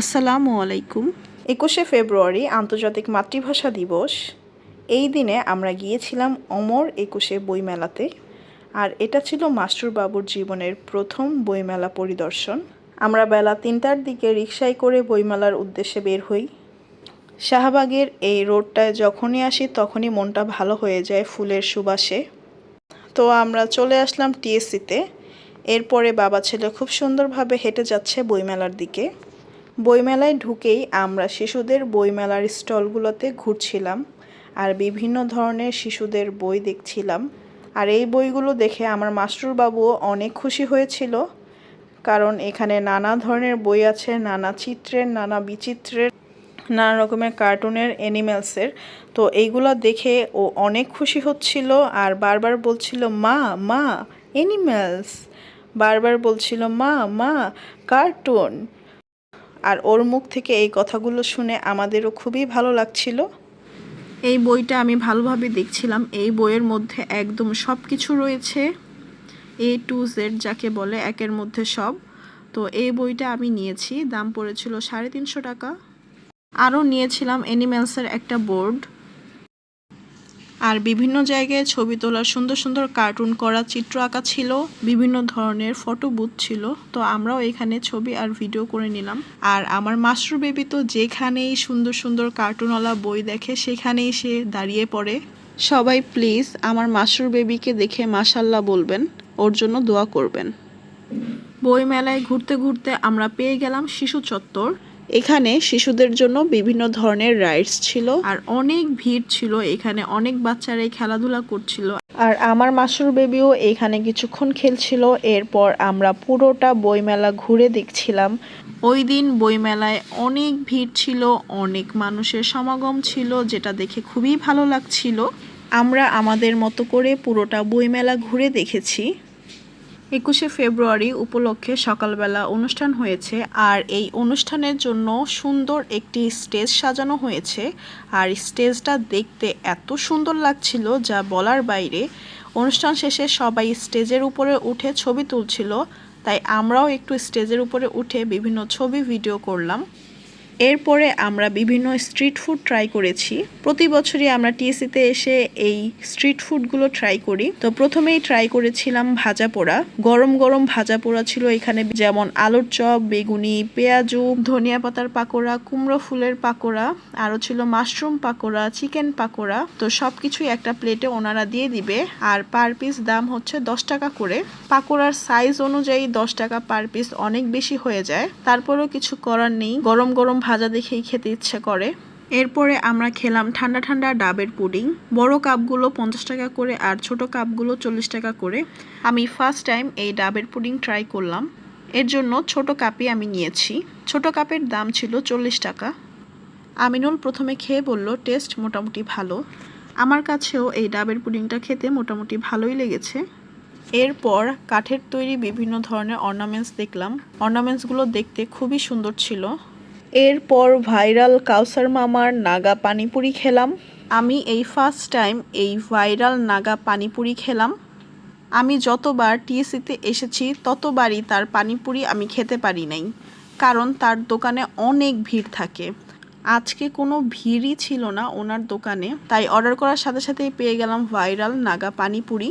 আসসালামু আলাইকুম। একুশে ফেব্রুয়ারি আন্তর্জাতিক মাতৃভাষা দিবস। এই দিনে আমরা গিয়েছিলাম অমর একুশে বইমেলাতে। আর এটা ছিল মাস্টার বাবুর জীবনের প্রথম বইমেলা পরিদর্শন। আমরা বেলা তিনটার দিকে রিকশায় করে বইমেলার উদ্দেশ্যে বের হই। শাহবাগের এই রোডটায় যখনই আসি তখনই মনটা ভালো হয়ে যায় ফুলের সুবাসে। তো আমরা চলে আসলাম টিএসসিতে এরপরে বাবা ছেলে খুব সুন্দরভাবে হেঁটে যাচ্ছে বইমেলার দিকে। বইমেলায় ঢুকেই আমরা শিশুদের বইমেলার স্টলগুলোতে ঘুরছিলাম আর বিভিন্ন ধরনের শিশুদের বই দেখছিলাম। আর এই বইগুলো দেখে আমার মাস্টারবাবুও অনেক খুশি হয়েছিল, কারণ এখানে নানা ধরনের বই আছে, নানা চিত্রের, নানা বিচিত্রের, নানা রকমের কার্টুনের, অ্যানিমেলসের। তো এইগুলো দেখে ও অনেক খুশি হচ্ছিল আর বারবার বলছিল, মা মা, অ্যানিমেলস। বারবার বলছিল, মা মা, কার্টুন। আর ওর মুখ থেকে এই কথাগুলো শুনে আমাদেরও খুবই ভালো লাগছিল। এই বইটা আমি ভালোভাবে দেখছিলাম। এই বইয়ের মধ্যে একদম সব কিছু রয়েছে। এ টু জেড যাকে বলে একের মধ্যে সব। তো এই বইটা আমি নিয়েছি। দাম পড়েছিল সাড়ে তিনশো টাকা। আরও নিয়েছিলাম অ্যানিমেলসের একটা বোর্ড। আর বিভিন্ন জায়গায় ছবি তোলার সুন্দর সুন্দর কার্টুন করা চিত্র আঁকা ছিল, বিভিন্ন ধরনের ফটো বুথ ছিল, তো আমরাও এখানে ছবি আর ভিডিও করে নিলাম। আর আমার মাস্টার বেবি তো যেখানেই সুন্দর সুন্দর কার্টুনওয়ালা বই দেখে, সেখানেই সে দাঁড়িয়ে পড়ে। সবাই প্লিজ আমার মাস্টার বেবিকে দেখে মাসাল্লাহ বলবেন, ওর জন্য দোয়া করবেন। বই মেলায় ঘুরতে ঘুরতে আমরা পেয়ে গেলাম শিশু চত্বর। এখানে শিশুদের জন্য বিভিন্ন ধরনের রাইডস ছিল। আর অনেক ভিড় ছিল এখানে অনেক বাচ্চারাই খেলাধুলা করছিল। আর আমার মাসুর বেবিও এখানে কিছুক্ষণ খেলছিল এরপর আমরা পুরোটা বইমেলা ঘুরে দেখছিলাম। ওই দিন বইমেলায় অনেক ভিড় ছিল অনেক মানুষের সমাগম ছিল যেটা দেখে খুবই ভালো লাগছিল। আমরা আমাদের মতো করে পুরোটা বইমেলা ঘুরে দেখেছি। একুশে ফেব্রুয়ারি উপলক্ষে সকালবেলা অনুষ্ঠান হয়েছে আর এই অনুষ্ঠানের জন্য সুন্দর একটি স্টেজ সাজানো হয়েছে। আর স্টেজটা দেখতে এত সুন্দর লাগছিল যা বলার বাইরে। অনুষ্ঠান শেষে সবাই স্টেজের উপরে উঠে ছবি তুলছিল, তাই আমরাও একটু স্টেজের উপরে উঠে বিভিন্ন ছবি ভিডিও করলাম। এরপরে আমরা বিভিন্ন স্ট্রিট ফুড ট্রাই করেছি। প্রতি বছরই আমরা টিএসিতে এসে এই স্ট্রিট ফুডগুলো ট্রাই করি। তো প্রথমেই ট্রাই করেছিলাম ভাজা পোড়া। গরম গরম ভাজা পোড়া ছিল এখানে, যেমন আলুর চপ, বেগুনি, পেঁয়াজু, ধনিয়া পাতার পাকোড়া, কুমড়ো ফুলের পাকোড়া, আরও ছিল মাশরুম পাকোড়া, চিকেন পাকোড়া। তো সব কিছুই একটা প্লেটে ওনারা দিয়ে দিবে। আর পার পিস দাম হচ্ছে দশ টাকা করে। পাকোড়ার সাইজ অনুযায়ী দশ টাকা পার পিস অনেক বেশি হয়ে যায়। তারপরেও কিছু করার নেই। গরম গরম ভাজা দেখেই খেতে ইচ্ছে করে। এরপরে আমরা খেলাম ঠান্ডা ঠান্ডা ডাবের পুডিং। বড় কাপগুলো পঞ্চাশ টাকা করে আর ছোট কাপগুলো চল্লিশ টাকা করে। আমি ফার্স্ট টাইম এই ডাবের পুডিং ট্রাই করলাম। এর জন্য ছোট কাপই আমি নিয়েছি। ছোট কাপের দাম ছিল চল্লিশ টাকা। আমিনুল প্রথমে খেয়ে বলল, টেস্ট মোটামুটি ভালো। আমার কাছেও এই ডাবের পুডিংটা খেতে মোটামুটি ভালোই লেগেছে। এরপর কাঠের তৈরি বিভিন্ন ধরনের অর্নামেন্টস দেখলাম। অর্নামেন্টসগুলো দেখতে খুবই সুন্দর ছিল। এরপর ভাইরাল কাউসার মামার নাগা পানিপুরি খেলাম। আমি এই ফার্স্ট টাইম এই ভাইরাল নাগা পানিপুরি খেলাম। আমি যতবার টিএসিতে এসেছি, ততবারই তার পানিপুরি আমি খেতে পারি নাই, কারণ তার দোকানে অনেক ভিড় থাকে। আজকে কোনো ভিড়ই ছিল না ওনার দোকানে, তাই অর্ডার করার সাথে সাথেই পেয়ে গেলাম ভাইরাল নাগা পানিপুরি।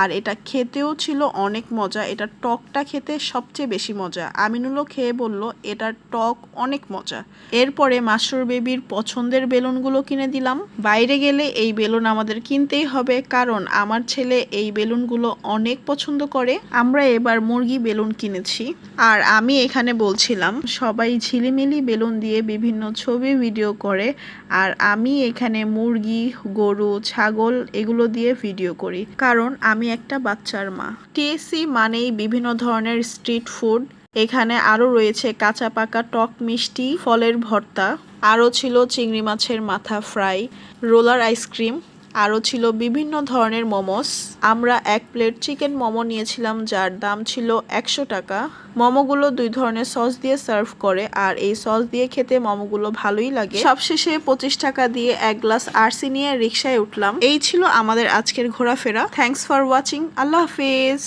আর এটা খেতেও ছিল অনেক মজা। এটা টকটা খেতে সবচেয়ে বেশি মজা। আমিনুলও খেয়ে বলল, এটার টক অনেক মজা। এরপরে মাসুর বেবির পছন্দের বেলুনগুলো কিনে দিলাম। বাইরে গেলে এই বেলুন আমাদের কিনতেই হবে, কারণ আমার ছেলে এই বেলুনগুলো অনেক পছন্দ করে। আমরা এবার মুরগি বেলুন কিনেছি। আর আমি এখানে বলছিলাম, সবাই ঝিলিমিলি বেলুন দিয়ে বিভিন্ন ছবি ভিডিও করে, আর আমি এখানে মুরগি, গরু, ছাগল এগুলো দিয়ে ভিডিও করি। কারণ আমি একটা বাচ্চার মা। টিএসসি মানেই বিভিন্ন ধরনের স্ট্রিট ফুড। এখানে আরও রয়েছে কাঁচা পাকা টক মিষ্টি, ফলের ভর্তা। আরও ছিল চিংড়ি মাছের মাথা ফ্রাই, রোলার আইসক্রিম আরও ছিল বিভিন্ন ধরনের মোমোস। আমরা এক প্লেট চিকেন মোমো নিয়েছিলাম, যার দাম ছিল একশো টাকা। মোমোগুলো দুই ধরনের সস দিয়ে সার্ভ করে, আর এই সস দিয়ে খেতে মোমোগুলো ভালোই লাগে। সবশেষে পঁচিশ টাকা দিয়ে এক গ্লাস আরসি নিয়ে রিক্সায় উঠলাম। এই ছিল আমাদের আজকের ঘোরাফেরা। থ্যাংকস ফর ওয়াচিং আল্লাহ হাফেজ।